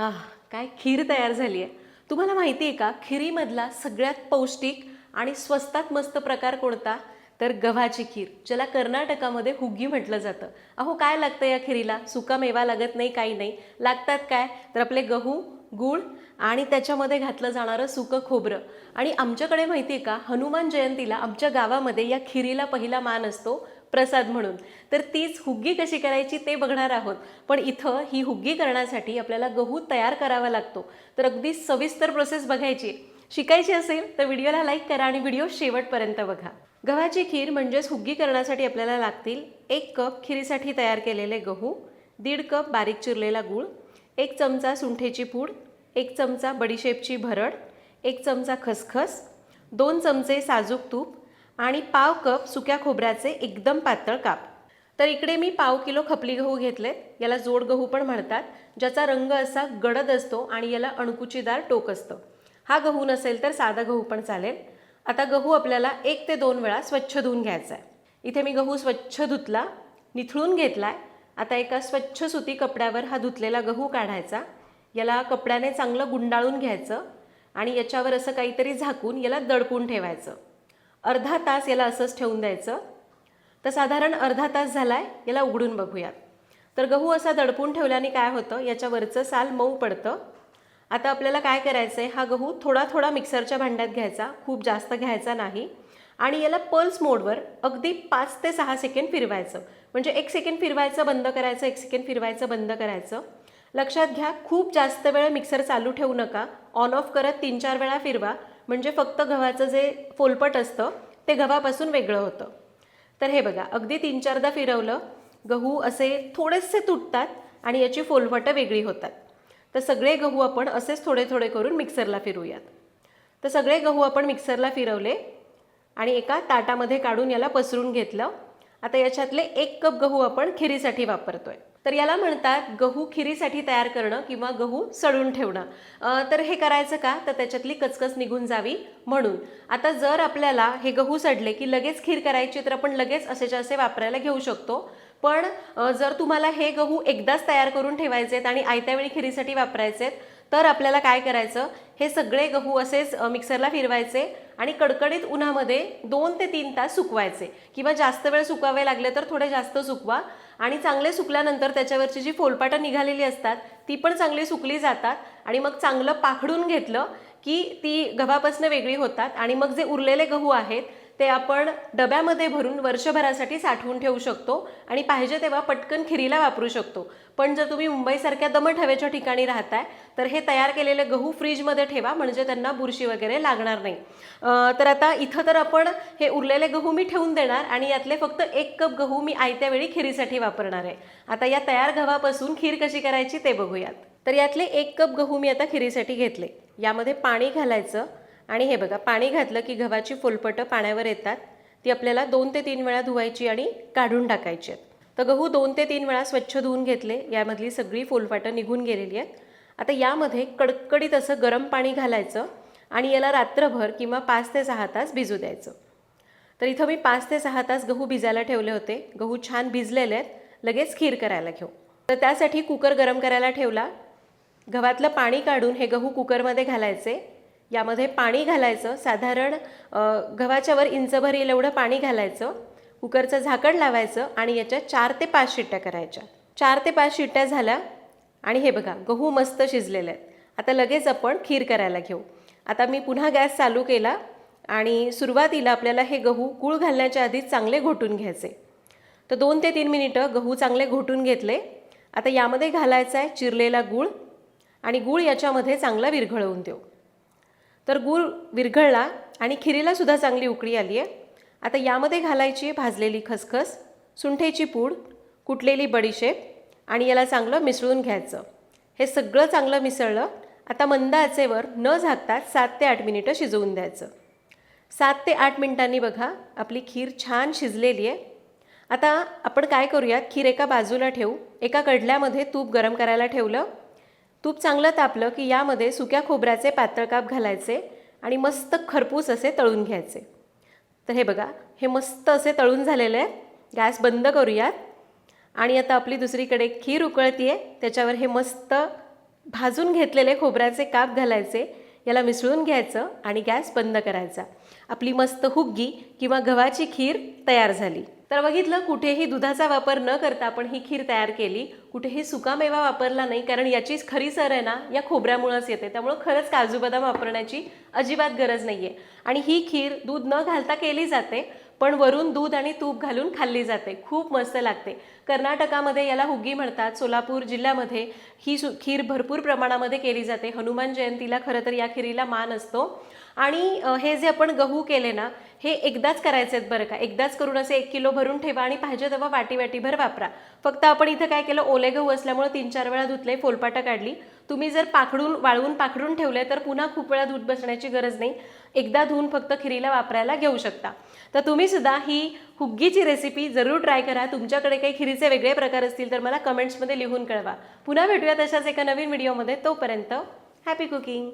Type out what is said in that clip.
आह काय खीर तयार झाली आहे तुम्हाला माहिती आहे का खिरीमधला सगळ्यात पौष्टिक आणि स्वस्तात मस्त प्रकार कोणता? तर गव्हाची खीर ज्याला कर्नाटकामध्ये हुग्गी म्हटलं जातं. अहो काय लागतं या खिरीला? सुका मेवा लागत नाही काही नाही. लागतात काय? तर आपले गहू गूळ आणि त्याच्यामध्ये घातलं जाणारं सुकं खोबरं. आणि आमच्याकडे माहिती आहे का हनुमान जयंतीला आमच्या गावामध्ये या खिरीला पहिला मान असतो. प्रसाद म्हणून. तर तीच हुग्गी कशी करायची ते बघणार आहोत. पण इथं ही हुग्गी करण्यासाठी आपल्याला गहू तयार करावा लागतो. तर अगदी सविस्तर प्रोसेस बघायची. शिकायची असेल तर व्हिडिओला लाईक करा आणि व्हिडिओ शेवटपर्यंत बघा. गव्हाची खीर म्हणजेच हुग्गी करण्यासाठी आपल्याला लागतील एक कप खिरीसाठी तयार केलेले गहू दीड कप बारीक चिरलेला गूळ एक चमचा सुंठेची पूड एक चमचा बडीशेपची भरड एक चमचा खसखस दोन चमचे साजूक तूप आणि पाव कप सुक्या खोबऱ्याचे एकदम पातळ काप. तर इकडे मी पाव किलो खपली गहू घेतलेत. याला जोड गहू पण म्हणतात. ज्याचा रंग असा गडद असतो आणि याला अणकुचीदार टोक असतं. हा गहू नसेल तर साधा गहू पण चालेल. आता गहू आपल्याला एक ते दोन वेळा स्वच्छ धुवून घ्यायचा आहे. इथे मी गहू स्वच्छ धुतला निथळून घेतला आहे आता एका स्वच्छ सुती कपड्यावर हा धुतलेला गहू काढायचा. याला कपड्याने चांगलं गुंडाळून घ्यायचं आणि याच्यावर असं काहीतरी झाकून याला दडपून ठेवायचं. अर्धा तास याला असंच ठेवून द्यायचं. तर साधारण अर्धा तास झाला आहे याला उघडून बघूयात. तर गहू असा दडपून ठेवल्याने काय होतं याच्यावरचं साल मऊ पडतं. आता आपल्याला काय करायचं आहे हा गहू थोडा थोडा मिक्सरच्या भांड्यात घ्यायचा खूप जास्त घ्यायचा नाही. आणि याला पल्स मोडवर अगदी पाच ते सहा सेकंड फिरवायचं. म्हणजे एक सेकंड फिरवायचं बंद करायचं एक सेकंड फिरवायचं बंद करायचं. लक्षात घ्या खूप जास्त वेळ मिक्सर चालू ठेवू नका. ऑन ऑफ करत तीन चार वेळा फिरवा. म्हणजे फक्त गव्हाचं जे फोलपट असतं ते गव्हापासून वेगळं होतं. तर हे बघा अगदी तीन चारदा फिरवलं गहू असे थोडेसे तुटतात आणि याची फोलपटं वेगळी होतात. तर सगळे गहू आपण असेच थोडे थोडे करून मिक्सरला फिरूयात तर सगळे गहू आपण मिक्सरला फिरवले आणि एका ताटामध्ये काढून याला पसरून घेतलं. आता याच्यातले एक कप गहू आपण खिरीसाठी वापरतो आहे तर याला म्हणतात गहू खिरीसाठी तयार करणं किंवा गहू सडून ठेवणं. तर हे करायचं का? तर त्याच्यातली कचकच निघून जावी म्हणून. आता जर आपल्याला हे गहू सडले की लगेच खीर करायची तर आपण लगेच असेच्या असे वापरायला घेऊ शकतो. पण जर तुम्हाला हे गहू एकदाच तयार करून ठेवायचे आहेत आणि आयत्या वेळी खिरीसाठी वापरायचे आहेत तर आपल्याला काय करायचं? हे सगळे गहू असेच मिक्सरला फिरवायचे आणि कडकडीत उन्हामध्ये दोन ते तीन तास सुकवायचे. किंवा जास्त वेळ सुकवावे लागले तर थोडे जास्त सुकवा आणि चांगले सुकल्यानंतर त्याच्यावरची जी फोलपाटं निघालेली असतात ती पण चांगली सुकली जातात आणि मग चांगलं पाखडून घेतलं की ती गव्हापासून वेगळी होतात आणि मग जे उरलेले गहू आहेत ते आपण डब्यामध्ये भरून वर्षभरासाठी साठवून ठेवू शकतो आणि पाहिजे तेव्हा पटकन खिरीला वापरू शकतो. पण जर तुम्ही मुंबईसारख्या दमट हवेच्या ठिकाणी राहताय तर हे तयार केलेले गहू फ्रीजमध्ये ठेवा म्हणजे त्यांना बुरशी वगैरे लागणार नाही. तर आता इथं तर आपण हे उरलेले गहू मी ठेवून देणार आणि यातले फक्त एक कप गहू मी आयत्या वेळी खिरीसाठी वापरणार आहे. आता या तयार गव्हापासून खीर कशी करायची ते बघूयात. तर यातले एक कप गहू मी आता खिरीसाठी घेतले. यामध्ये पाणी घालायचं आणि हे बघा पाणी घातलं की गव्हाची फुलपटं पाण्यावर येतात. ती आपल्याला दोन ते तीन वेळा धुवायची आणि काढून टाकायची आहेत. तर गहू दोन ते तीन वेळा स्वच्छ धुवून घेतले. यामधली सगळी फुलपाटं निघून गेलेली आहेत. आता यामध्ये कडकडीत असं गरम पाणी घालायचं आणि याला रात्रभर किंवा पाच ते सहा तास भिजू द्यायचं. तर इथं मी पाच ते सहा तास गहू भिजायला ठेवले होते. गहू छान भिजलेले आहेत. लगेच खीर करायला घेऊ. तर त्यासाठी कुकर गरम करायला ठेवला. गव्हातलं पाणी काढून हे गहू कुकरमध्ये घालायचे. यामध्ये पाणी घालायचं. साधारण गव्हाच्या वर इंचभर येईल एवढं पाणी घालायचं. कुकरचं झाकण लावायचं आणि याच्या चार ते पाच शिट्ट्या करायच्या. चार ते पाच शिट्ट्या झाल्या आणि हे बघा गहू मस्त शिजलेले आहेत. आता लगेच आपण खीर करायला घेऊ. आता मी पुन्हा गॅस चालू केला आणि सुरुवातीला आपल्याला हे गहू गूळ घालण्याच्या आधी चांगले घोटून घ्यायचे. तर दोन ते तीन मिनिटं गहू चांगले घोटून घेतले. आता यामध्ये घालायचा आहे चिरलेला गूळ आणि गूळ याच्यामध्ये चांगला विरघळवून देऊ. तर गूळ विरघळला आणि खिरीला सुद्धा चांगली उकळी आली आहे. आता यामध्ये घालायची आहे भाजलेली खसखस सुंठेची पूड कुटलेली बडीशेप आणि याला चांगलं मिसळून घ्यायचं. हे सगळं चांगलं मिसळलं आता मंद आचेवर न झाकता सात ते आठ मिनिटं शिजवून द्यायचं. सात ते आठ मिनिटांनी बघा आपली खीर छान शिजलेली आहे. आता आपण काय करूयात खीर एका बाजूला ठेवू एका कडल्यामध्ये तूप गरम करायला ठेवलं. तूप चांगलं तापलं की यामध्ये सुक्या खोबऱ्याचे पातळ काप घालायचे आणि मस्त खरपूस असे तळून घ्यायचे. तर हे बघा हे मस्त असे तळून झालेले आहे गॅस बंद करूयात. आणि आता आपली दुसरीकडे खीर उकळती आहे त्याच्यावर हे मस्त भाजून घेतलेले खोबऱ्याचे काप घालायचे. याला मिसळून घ्यायचं आणि गॅस बंद करायचा. आपली मस्त हुग्गी किंवा गव्हाची खीर तयार झाली. तर बघितलं कुठेही दुधाचा वापर न करता आपण ही खीर तयार केली. कुठेही सुकामेवा वापरला नाही कारण याचीच खरी सर आहे ना या खोबऱ्यामुळंच येते. त्यामुळं खरंच काजू बदाम वापरण्याची अजिबात गरज नाही आहे आणि ही खीर दूध न घालता केली जाते पण वरून दूध आणि तूप घालून खाल्ली जाते. खूप मस्त लागते. कर्नाटकामध्ये याला हुग्गी म्हणतात. सोलापूर जिल्ह्यामध्ये ही सु खीर भरपूर प्रमाणामध्ये केली जाते. हनुमान जयंतीला खरं तर या खिरीला मान असतो. आणि हे जे आपण गहू केले ना हे एकदाच करायचे आहेत बरं का? एकदाच करून असे एक किलो भरून ठेवा आणि पाहिजे तेव्हा वाटी वाटीभर वापरा. फक्त आपण इथं काय केलं ओले गहू असल्यामुळे तीन चार वेळा धुतले फोलपाटा काढली. तुम्ही जर पाखडून वाळवून पाखडून ठेवले तर पुन्हा खूप वेळा धूत बसण्याची गरज नाही. एकदा धुवून फक्त खिरीला वापरायला घेऊ शकता. तर तुम्ही सुद्धा ही हुग्गीची रेसिपी जरूर ट्राय करा. तुमच्याकडे काही खिरीचे वेगळे प्रकार असतील तर मला कमेंट्समध्ये लिहून कळवा. पुन्हा भेटूया तशाच एका नवीन व्हिडिओमध्ये तोपर्यंत हॅपी कुकिंग